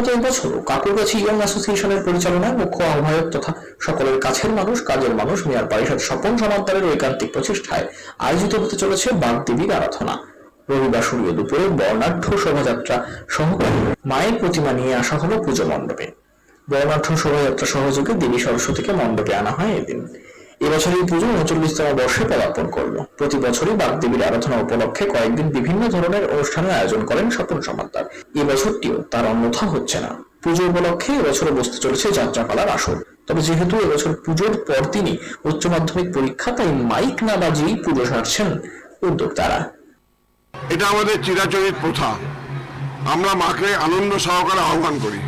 মতো এবছর কাকুরগাছি ইয়ং অ্যাসোসিয়েশনের পরিচালনায় মুখ্য আহ্বায়ক তথা সকলের কাছের মানুষ, কাজের মানুষ মেয়র পরিষদ স্বপন সমান্তরের ঐকান্তিক প্রচেষ্টায় আয়োজিত হতে চলেছে বাগদেবীর আরাধনা। রবিবার সূর্য দুপুরে বর্ণাঢ্য শোভাযাত্রা সহ মায়ের প্রতিমা নিয়ে আসা হলো পুজো মণ্ডপে। বর্ণাঢ্য শোভাযাত্রা সহযোগে দেবী সরস্বতীকে মণ্ডপে আনা হয় এদিন। এবছর এই পুজো উনচল্লিশতম বর্ষে পদার্পণ করল। প্রতি বছরই বাগদেবীর আরাধনা উপলক্ষে কয়েকদিন বিভিন্ন ধরনের অনুষ্ঠানের আয়োজন করেন স্বপন সমাদ্দার এবছরটিও তার অন্যথা হচ্ছে না। পুজো উপলক্ষে এবছরে বসতে চলেছে যাত্রাপালার আসর। তবে যেহেতু এবছর পুজোর পরদিনই উচ্চ মাধ্যমিক পরীক্ষা, তাই মাইক না বাজিয়েই পুজো সারছেন উদ্যোক্তারা। এটা আমাদের চিরাচরিত প্রথা। আমরা মাকে আনন্দ সহকারে আহ্বান করি।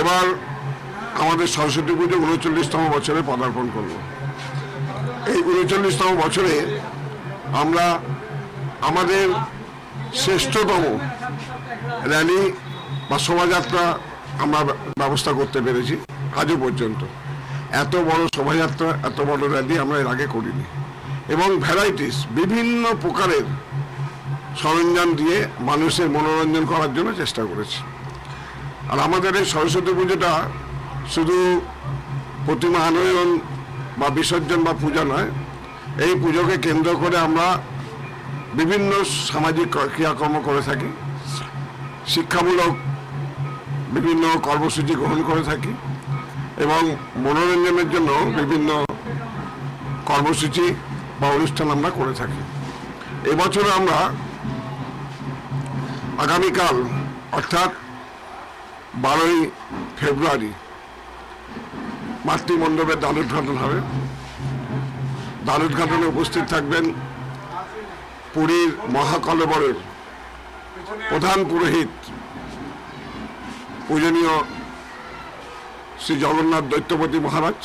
এবার আমাদের সরস্বতী পুজো উনচল্লিশতম বছরে পদার্পণ করব। এই উনচল্লিশতম বছরে আমরা আমাদের শ্রেষ্ঠতম র্যালি বা শোভাযাত্রা আমরা ব্যবস্থা করতে পেরেছি আজও পর্যন্ত। এত বড় শোভাযাত্রা, এত বড় র্যালি আমরা এর আগে করিনি। এবং ভ্যারাইটিস, বিভিন্ন প্রকারের সরঞ্জাম দিয়ে মানুষের মনোরঞ্জন করার জন্য চেষ্টা করেছি। আর আমাদের এই সরস্বতী পুজোটা শুধু প্রতিমা আনয়ন বা বিসর্জন বা পূজা নয়, এই পুজোকে কেন্দ্র করে আমরা বিভিন্ন সামাজিক ক্রিয়াকর্ম করে থাকি, শিক্ষামূলক বিভিন্ন কর্মসূচি গ্রহণ করে থাকি এবং মনোরঞ্জনের জন্য বিভিন্ন কর্মসূচি বা অনুষ্ঠান আমরা করে থাকি। এবছর আমরা আগামীকাল, অর্থাৎ বারোই ফেব্রুয়ারি মাতৃমণ্ডপের দ্বার উদ্ঘাটন হবে। দ্বার উদ্ঘাটনে উপস্থিত থাকবেন পুরীর মহাকলেবরের প্রধান পুরোহিত পূজনীয় শ্রী জগন্নাথ দৈত্যপতি মহারাজ।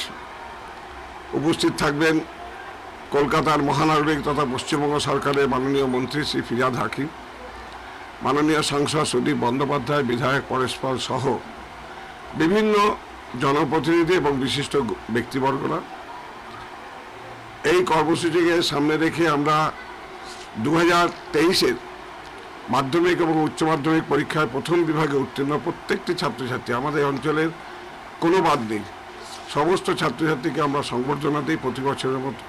উপস্থিত থাকবেন কলকাতার মহানাগরিক তথা পশ্চিমবঙ্গ সরকারের মাননীয় মন্ত্রী শ্রী ফিরাদ হাকিম, মাননীয় সাংসদ সুদীপ বন্দ্যোপাধ্যায়, বিধায়ক পরস্পর সহ বিভিন্ন জনপ্রতিনিধি এবং বিশিষ্ট ব্যক্তিবর্গরা। এই কর্মসূচিকে সামনে রেখে আমরা দু হাজার তেইশের মাধ্যমিক এবং উচ্চ মাধ্যমিক পরীক্ষায় প্রথম বিভাগে উত্তীর্ণ প্রত্যেকটি ছাত্রছাত্রী আমাদের অঞ্চলের কোনো বাদ নেই। সমস্ত ছাত্রছাত্রীকে আমরা সংবর্ধনা দিই প্রতি বছরের মতো,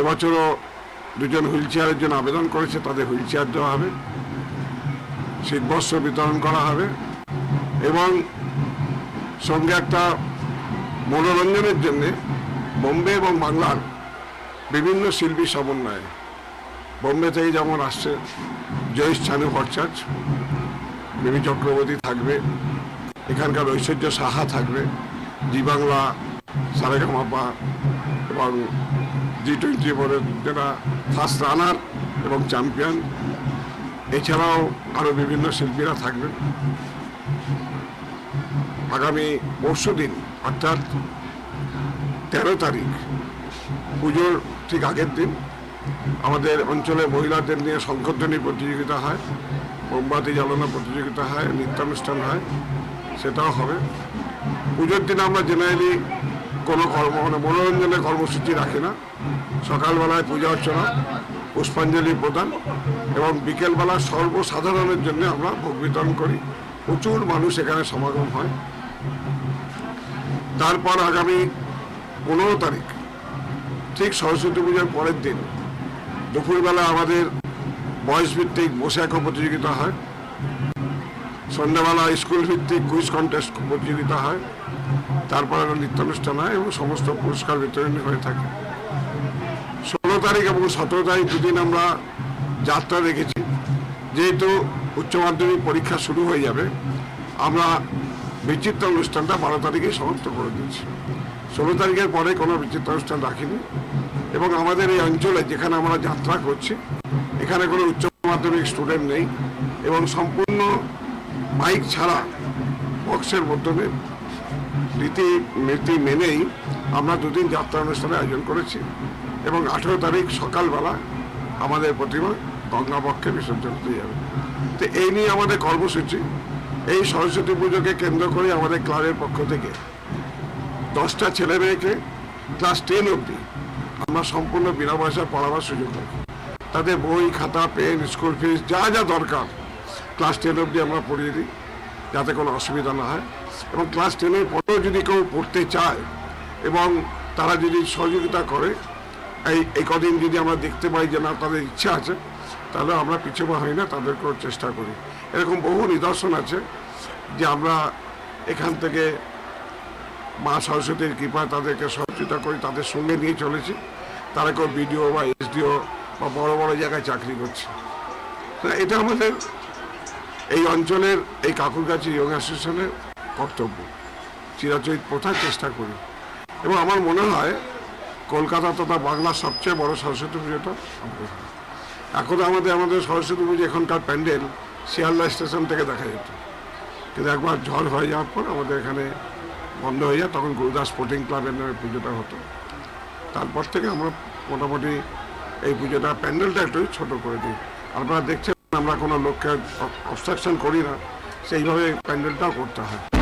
এবছরও দুজন হুইল চেয়ারের জন্য আবেদন করেছে, তাদের হুইল চেয়ার দেওয়া হবে। শীতবস্ত্র বিতরণ করা হবে এবং সঙ্গে একটা মনোরঞ্জনের জন্যে বোম্বে এবং বাংলার বিভিন্ন শিল্পী সমন্বয়ে। বোম্বে থেকে যেমন আসছে জয়েশ ছানু ভট্টাচার্য মিমি চক্রবর্তী থাকবে, এখানকার ঐশ্বর্য সাহা থাকবে, জি বাংলা সারেগামাপা এবং জি টোয়েন্টি বোর্ডের যারা ফার্স্ট রানার এবং চ্যাম্পিয়ন এছাড়াও আরও বিভিন্ন শিল্পীরা থাকবেন আগামী পরশু দিন, অর্থাৎ তেরো তারিখ, পুজোর ঠিক আগের দিন আমাদের অঞ্চলে মহিলাদের নিয়ে শঙ্করধ্বনি প্রতিযোগিতা হয়, মোমবাতি জ্বালানো প্রতিযোগিতা হয়, নৃত্যানুষ্ঠান হয়, সেটাও হবে। পুজোর দিন আমরা জেনারেলি কোনো কর্ম মানে মনোরঞ্জনের কর্মসূচি রাখি না। সকালবেলায় পূজা অর্চনা, পুষ্পাঞ্জলি প্রদান এবং বিকেলবেলা সর্বসাধারণের জন্য আমরা ভোগ বিতরণ করি। প্রচুর মানুষ এখানে সমাগম হয়। তারপর আগামী পনেরো তারিখ, ঠিক সরস্বতী পূজার পরের দিন। দুপুরবেলা আমাদের বয়স ভিত্তিক বসে আঁকো প্রতিযোগিতা হয়। সন্ধ্যাবেলা স্কুল ভিত্তিক কুইজ কন্টেস্ট প্রতিযোগিতা হয়। তারপর একটা নৃত্যানুষ্ঠান হয় এবং সমস্ত পুরস্কার বিতরণী হয়ে থাকে। ষোলো তারিখ এবং সতেরো তারিখ দুদিন আমরা যাত্রা রেখেছি যেহেতু উচ্চ মাধ্যমিক পরীক্ষা শুরু হয়ে যাবে, আমরা বিচিত্র অনুষ্ঠানটা বারো তারিখে সমাপ্ত করে দিয়েছি। ষোলো তারিখের পরে কোনো বিচিত্র অনুষ্ঠান রাখিনি। এবং আমাদের এই অঞ্চলে যেখানে আমরা যাত্রা করছি, এখানে কোনো উচ্চ মাধ্যমিক স্টুডেন্ট নেই এবং সম্পূর্ণ মাইক ছাড়া বক্সের মাধ্যমে রীতি নীতি মেনেই আমরা দুদিন যাত্রা অনুষ্ঠানের আয়োজন করেছি এবং আঠেরো তারিখ সকালবেলা আমাদের প্রতিমা গঙ্গাপক্ষে বিসর্জন দিয়ে যাবে। তো এই নিয়ে আমাদের কর্মসূচি এই সরস্বতী পুজোকে কেন্দ্র করে আমাদের ক্লাবের পক্ষ থেকে দশটা ছেলে মেয়েকে ক্লাস টেন অবধি আমরা সম্পূর্ণ বিনা পয়সায় পড়াবার সুযোগ দেবো তাদের বই, খাতা, পেন, স্কুল ফিস, যা যা দরকার ক্লাস টেন অবধি আমরা পড়িয়ে দিই, যাতে কোনো অসুবিধা না হয়। এবং ক্লাস টেনের পরেও যদি কেউ পড়তে চায় এবং তারা যদি সহযোগিতা করে, এই এই কদিন যদি আমরা দেখতে পাই যে না, তাদের ইচ্ছা আছে তাহলে আমরা পিছুপা হই না তাদেরকেও চেষ্টা করি। এরকম বহু নিদর্শন আছে যে আমরা এখান থেকে মা সরস্বতীর কৃপায় তাদেরকে সহযোগিতা করি, তাদের সঙ্গে নিয়ে চলেছি। তারা কেউ বিডিও বা এসডিও বা বড় বড় জায়গায় চাকরি করছে। এটা আমাদের এই অঞ্চলের, এই কাকুরগাছি ইয়ং অ্যাসোসিয়েশনের কর্তব্য। চিরাচরিত প্রথার চেষ্টা করি। এবং আমার মনে হয় কলকাতা তথা বাংলার সবচেয়ে বড় সরস্বতী পুজোটা। এখন আমাদের আমাদের সরস্বতী পুজো এখনকার প্যান্ডেল শিয়ালদা স্টেশন থেকে দেখা যেত। কিন্তু একবার ঝড় হয়ে যাওয়ার পর আমাদের এখানে বন্ধ হয়ে যায়, তখন গুরুদাস স্পোর্টিং ক্লাবের নামে পুজোটা হতো। তারপর থেকে আমরা মোটামুটি এই পুজোটা, প্যান্ডেলটা একটু ছোট করে দিই। আপনারা দেখছেন, আমরা কোনো লোককে অবস্ট্রাকশন করি না। সেইভাবে প্যান্ডেলটাও করতে হয়।